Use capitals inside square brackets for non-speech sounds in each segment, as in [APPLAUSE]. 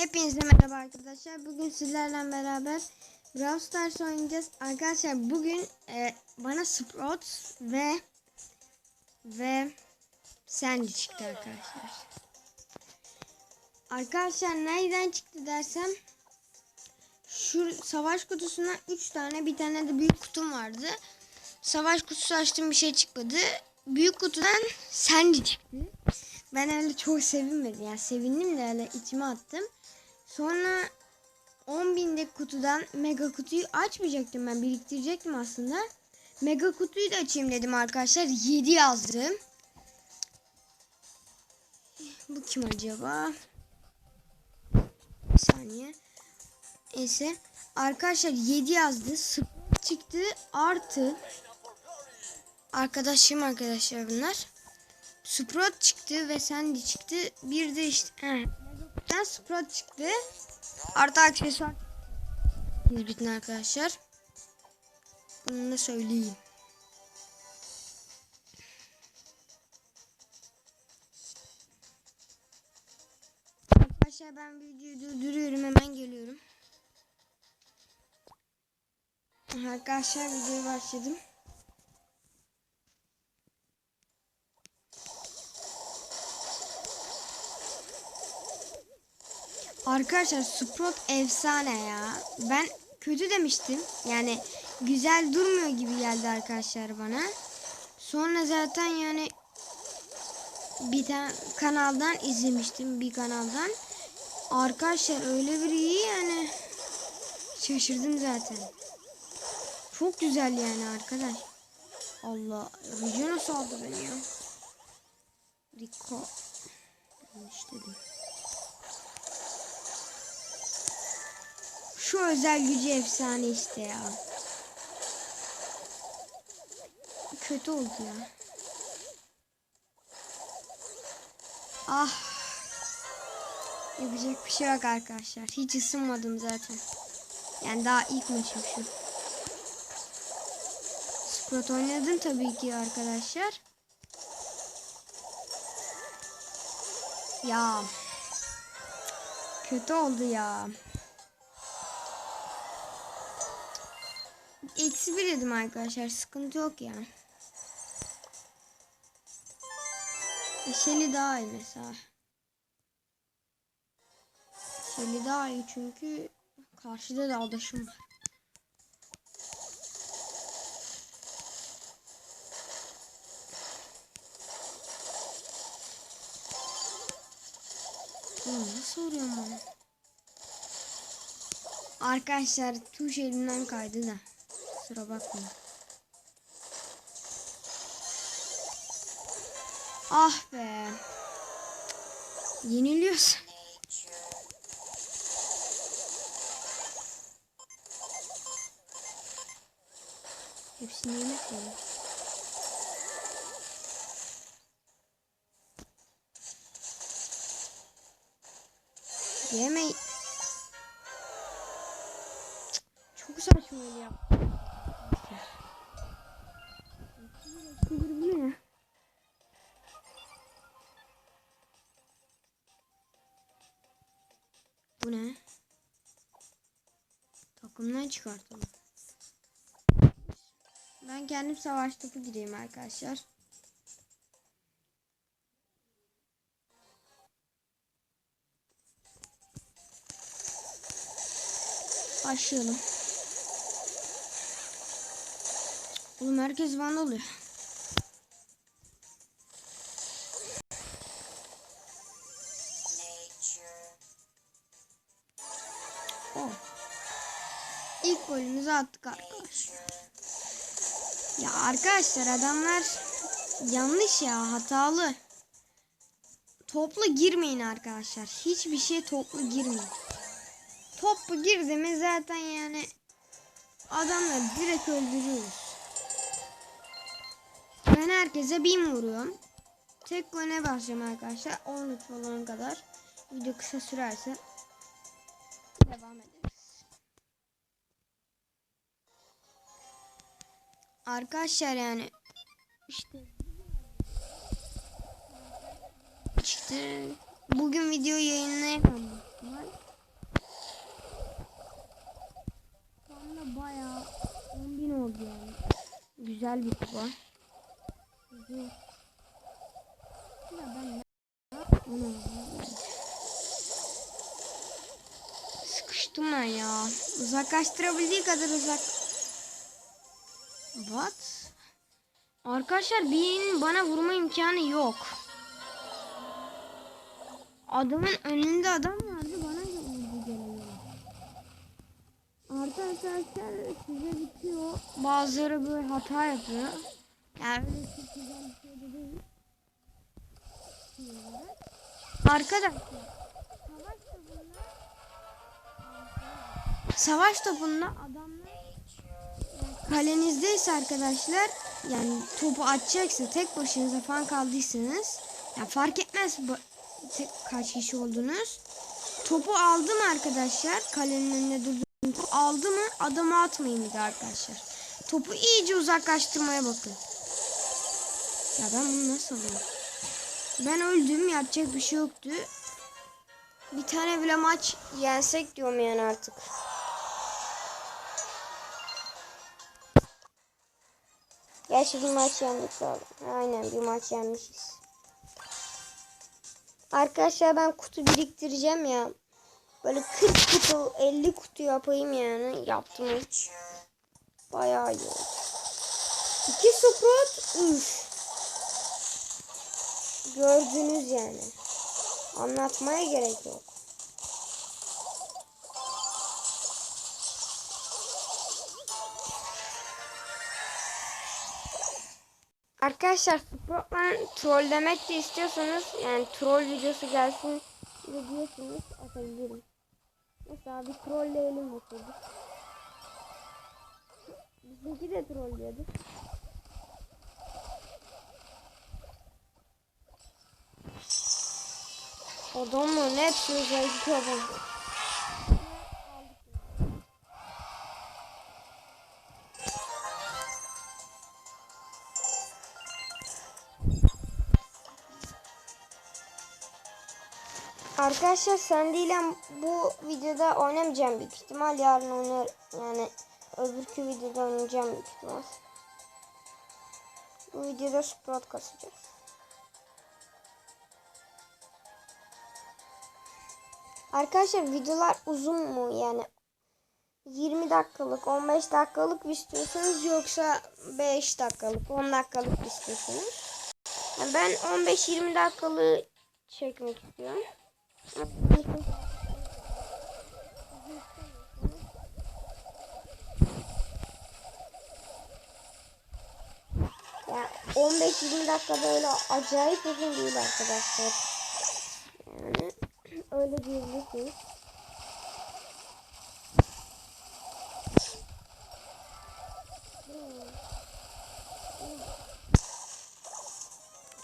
Hepinize merhaba arkadaşlar. Bugün sizlerle beraber Brawl Stars oynayacağız. Arkadaşlar bugün e, bana Sprout ve ve Sandy çıktı arkadaşlar. Arkadaşlar nereden çıktı dersem şu savaş kutusundan 3 tane bir tane de büyük kutum vardı. Savaş kutusu açtım bir şey çıkmadı. Büyük kutudan Sandy çıktı. Ben öyle çok sevinmedim. Yani sevindim de öyle içime attım. Sonra 10 binlik kutudan mega kutuyu açmayacaktım ben. Biriktirecektim aslında. Mega kutuyu da açayım dedim arkadaşlar. 7 yazdım. Bu kim acaba? Bir saniye. Neyse. Arkadaşlar 7 yazdı. Çıktı. Artı. Arkadaşım arkadaşlar bunlar. Sprout çıktı ve Sandy çıktı. Bir de işte he. Ben Sprout çıktı. Artı aksesuar. Biz bitin arkadaşlar. Bunu da söyleyeyim. Arkadaşlar ben videoyu durduruyorum hemen geliyorum. Arkadaşlar videoya başladım. Arkadaşlar Sprout efsane ya. Ben kötü demiştim. Yani güzel durmuyor gibi geldi arkadaşlar bana. Sonra zaten yani bir tane kanaldan izlemiştim bir kanaldan. Arkadaşlar öyle bir iyi yani şaşırdım zaten. Çok güzel yani arkadaş. Allah Rico nasıl aldı beni ya? Rico. Yanlış dedim. Şu özel gücü efsane işte ya. Kötü oldu ya. Ah. Yapacak bir şey yok arkadaşlar. Hiç ısınmadım zaten. Yani daha ilk maçım şu. Sprout oynadım tabii ki arkadaşlar. Ya. Kötü oldu ya. Eksi bir dedim arkadaşlar. Sıkıntı yok ya. Şeli daha iyi mesela. Şeli daha iyi çünkü karşıda da adaşım var. Nasıl vuruyorum bana? Arkadaşlar tuş elimden kaydı da. Kusura bakmayın. Ah be. Yeniliyorsun. Hepsini yemek yedim. Yemeyin. Çok saçma öyle Takımdan çıkartalım. Ben kendim savaş topu gireyim arkadaşlar. Başlayalım. Oğlum herkes van oluyor. Oh. İlk golümüzü attık arkadaşlar. Ya arkadaşlar adamlar yanlış ya hatalı. Toplu girmeyin arkadaşlar. Hiçbir şey toplu girmeyin. Toplu girdi mi zaten yani adamları direkt öldürüyoruz. Ben herkese bin vuruyorum. Tek gole basacağım arkadaşlar. 13 falan kadar. Video kısa sürerse devam ederiz. Arkadaşlar yani işte işte bugün video yayınlayamadım. Şu anda bayağı 10.000 oldu yani. Güzel bir kupa. Güzel. Ya ben ne Sıkıştım ben ya. Uzaklaştırabildiği kadar uzak. What? Arkadaşlar birinin bana vurma imkanı yok. Adamın önünde adam vardı bana vurdu. Artı arkadaşlar size bitiyor. Bazıları böyle hata yapıyor. Yani öyle çok güzel bir şey. Arkadaşlar savaş topunda savaş topunda adamlar kalenizdeyse arkadaşlar yani topu atacaksa tek başınıza falan kaldıysanız yani fark etmez kaç kişi oldunuz. Topu aldı mı arkadaşlar kalenin önünde durdu topu aldı mı adamı atmayın bir de arkadaşlar. Topu iyice uzaklaştırmaya bakın. Ya ben bunu nasıl alayım? Ben öldüm yapacak bir şey yoktu. Bir tane bile maç yensek diyorum yani artık. Gerçi bir maç yendik abi. Aynen bir maç yenmişiz. Arkadaşlar ben kutu biriktireceğim ya. Böyle 40 kutu 50 kutu yapayım yani. Yaptım hiç. Bayağı iyi oldu. 2 Sprout. Üf. Gördünüz yani. Anlatmaya gerek yok. Arkadaşlar Sprout'la troll demek de istiyorsanız yani troll videosu gelsin de diyorsunuz atabilirim. Mesela bir trolleyelim oturduk. Bizimki de trollüyordu. Adamın hepsi özellikle adam. Arkadaşlar sendiyle bu videoda oynamayacağım büyük ihtimal. Yarın oynar yani öbürkü videoda oynayacağım büyük ihtimal. Bu videoda sprout kasacağız. Arkadaşlar videolar uzun mu yani 20 dakikalık 15 dakikalık istiyorsanız yoksa 5 dakikalık 10 dakikalık mı istiyorsunuz? Yani ben 15-20 dakikalık çekmek istiyorum. Ya 15-20 dakikada öyle acayip uzun değil arkadaşlar. Yani öyle diyebilirsiniz.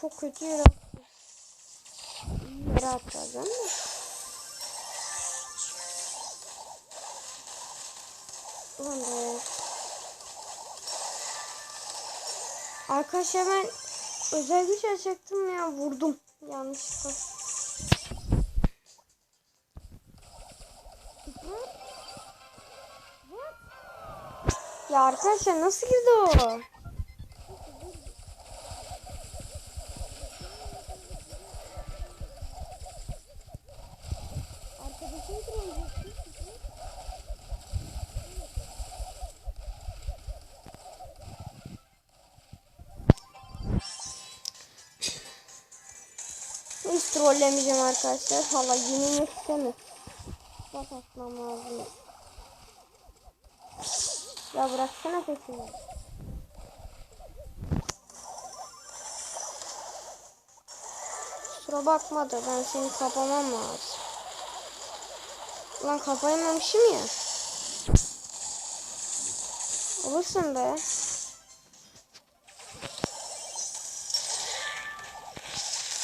Çok kötü yere değil mi? Ulan be. Arkadaşlar ben özel güç açacaktım ya vurdum yanlışlıkla. Ya arkadaşlar nasıl girdi o? Hiç trollemeyeceğim arkadaşlar. Hala yenilmek istemez. Bak atmam lazım. Ya bıraksana peşimi. Kusura bakma da ben seni kapamam lazım. Lan kapayamamışım ya. Olursun be.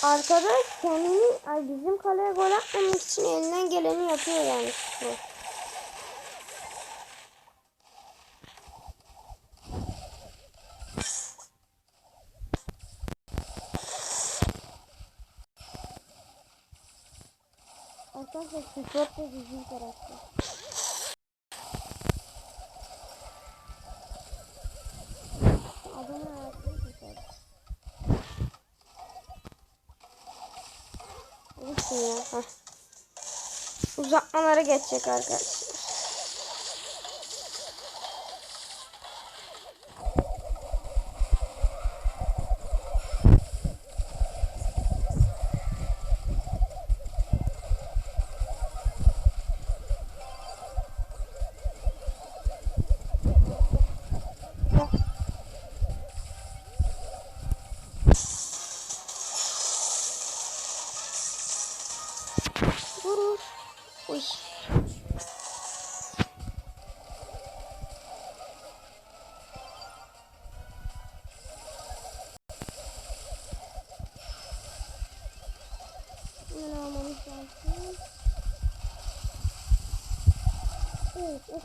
Arkadaş kendini ay bizim kaleye gol atmamak için elinden geleni yapıyor yani. Bu. Arkadaşlar Sport da bizim karakter. Olsun ya. Heh. Uzatmalara geçecek arkadaşlar.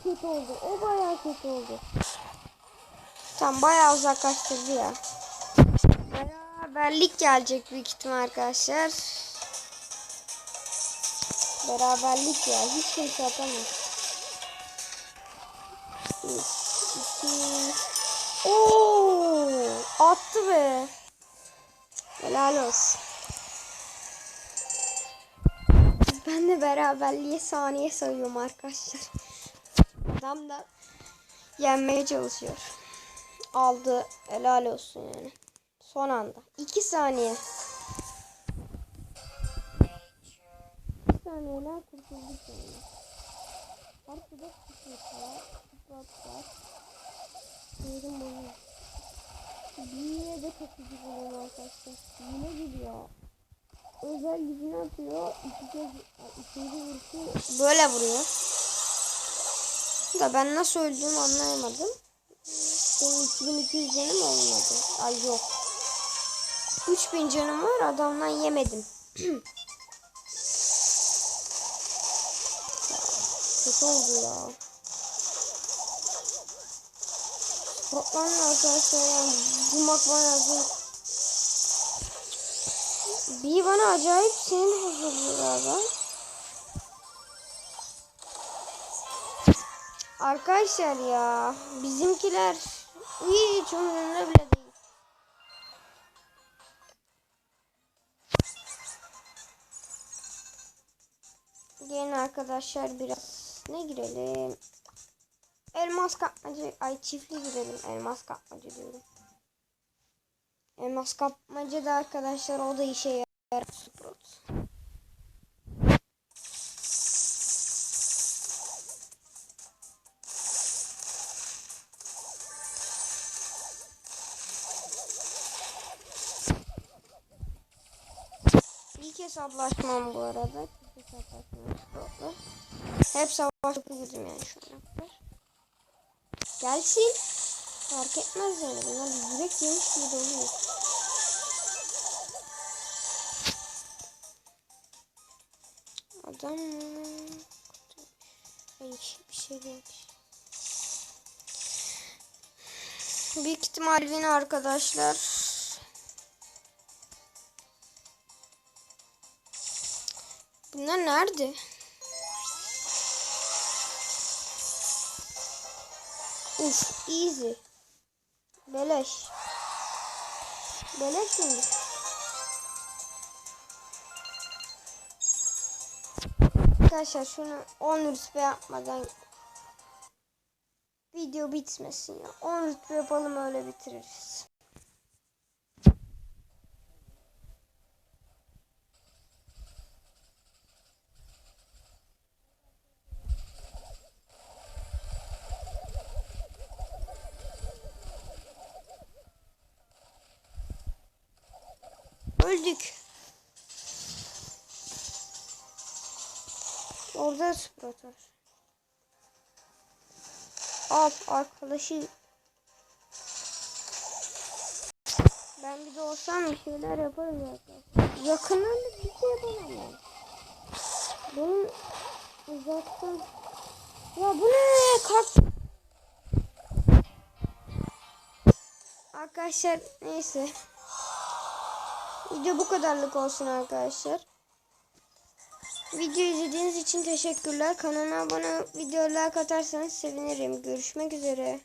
Kötü oldu. O bayağı kötü oldu. Tam bayağı uzaklaştırdı ya. Beraberlik gelecek büyük ihtimal arkadaşlar. Beraberlik ya. Hiç kimse atamaz. Oo, attı be. Helal olsun. Ben de beraberliğe saniye sayıyorum arkadaşlar. Adam da yenmeye çalışıyor. Aldı. Helal olsun yani. Son anda. 2 saniye. saniyeler kurtulduk yani. Arkada kutusu var. Kutusu var. Yerim bunu. Yine de iyi buluyorum arkadaşlar. Yine gidiyor. Özel gücünü atıyor. İki kez, ikinci vuruşu böyle vuruyor. Da ben nasıl öldüğümü anlayamadım. Benim 2200 canım olmadı. Ay yok. 3000 canım var adamdan yemedim. [CLEARS THROAT] Kötü oldu ya. Toplamda arkadaşlar yani bulmak bana zor. Bir bana acayip sinir bozuyor galiba. Arkadaşlar ya bizimkiler hiç umurumda bile değil. Gelin arkadaşlar biraz ne girelim? Elmas kapmacı, ay çiftli girelim. Elmas kapmacı diyorum. Elmas kapmacı da arkadaşlar o da işe yarar. Hesaplaşmam bu arada. İlk hesaplaşmam. Hep savaş girdim yani şu ana kadar. Gelsin. Fark etmez yani. Bunlar bir yürek yemiş gibi oluyor. Adam Hayır bir şey değilmiş. Büyük ihtimal arkadaşlar. Bunlar nerede? Uf easy. Beleş. Beleş şimdi. Arkadaşlar şunu 10 rütbe yapmadan video bitmesin ya. 10 rütbe yapalım öyle bitiririz. Orada Sprout var. Al arkadaşı. Ben bir de olsam bir şeyler yaparım arkadaşlar. Yakından da bir şey yapamam yani. Benim uzaktan... Ya bu ne? Kart... Arkadaşlar neyse. Video bu kadarlık olsun arkadaşlar. Video izlediğiniz için teşekkürler. Kanalıma abone olup video like atarsanız sevinirim. Görüşmek üzere.